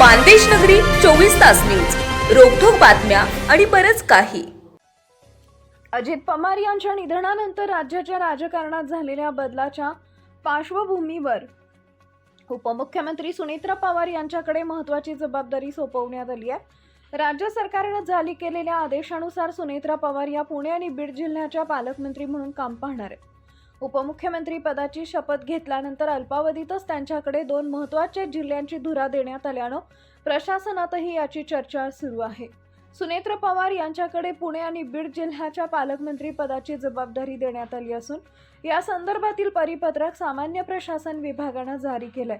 मानदेश नगरी चोवीस तास न्यूज. रोखोक बातम्या आणि बरच काही. अजित पवार यांच्या निधनानंतर राज्याच्या राजकारणात झालेल्या बदलाच्या पार्श्वभूमीवर उपमुख्यमंत्री सुनेत्रा पवार यांच्याकडे महत्वाची जबाबदारी सोपवण्यात आली आहे. राज्य सरकारनं जारी केलेल्या आदेशानुसार सुनेत्रा पवार या पुणे आणि बीड जिल्ह्याच्या पालकमंत्री म्हणून काम पाहणार आहेत. उपमुख्यमंत्री पदाची शपथ घेतल्यानंतर अल्पावधीतच त्यांच्याकडे दोन महत्त्वाच्या जिल्ह्यांची धुरा देण्यात आल्यानं प्रशासनातही याची चर्चा सुरू आहे. सुनेत्र पवार यांच्याकडे पुणे आणि बीड जिल्ह्याच्या पालकमंत्री पदाची जबाबदारी देण्यात आली असून या संदर्भातील परिपत्रक सामान्य प्रशासन विभागानं जारी केलंय.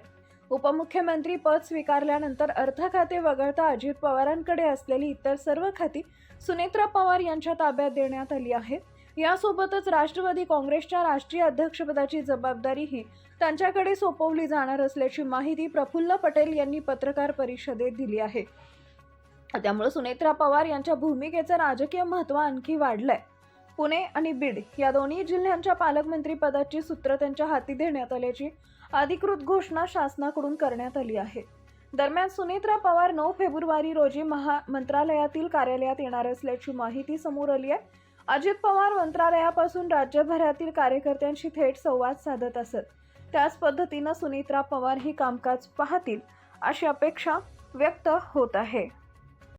उपमुख्यमंत्री पद स्वीकारल्यानंतर अर्थ खाते वगळता अजित पवारांकडे असलेली इतर सर्व खाती सुनेत्रा पवार यांच्या ताब्यात देण्यात आली आहेत. यासोबतच राष्ट्रवादी काँग्रेसच्या राष्ट्रीय अध्यक्षपदाची जबाबदारीही त्यांच्याकडे सोपवली जाणार असल्याची माहिती प्रफुल्ल पटेल यांनी पत्रकार परिषदेत दिली आहे. त्यामुळे सुनेत्रा पवार यांच्या भूमिकेचं राजकीय महत्त्व आणखी वाढलंय. पुणे आणि बीड या दोन्ही जिल्ह्यांच्या पालकमंत्री पदाची सूत्र त्यांच्या हाती देण्यात आल्याची अधिकृत घोषणा शासनाकडून करण्यात आली आहे. दरम्यान सुनेत्रा पवार नऊ फेब्रुवारी रोजी महा मंत्रालयातील कार्यालयात येणार असल्याची माहिती समोर आली आहे. अजित पवार मंत्रालयापासून राज्यभरातील कार्यकर्त्यांशी थेट संवाद साधत असत. त्याच पद्धतीनं सुनेत्रा पवार ही कामकाज पाहतील अशी अपेक्षा व्यक्त होत आहे.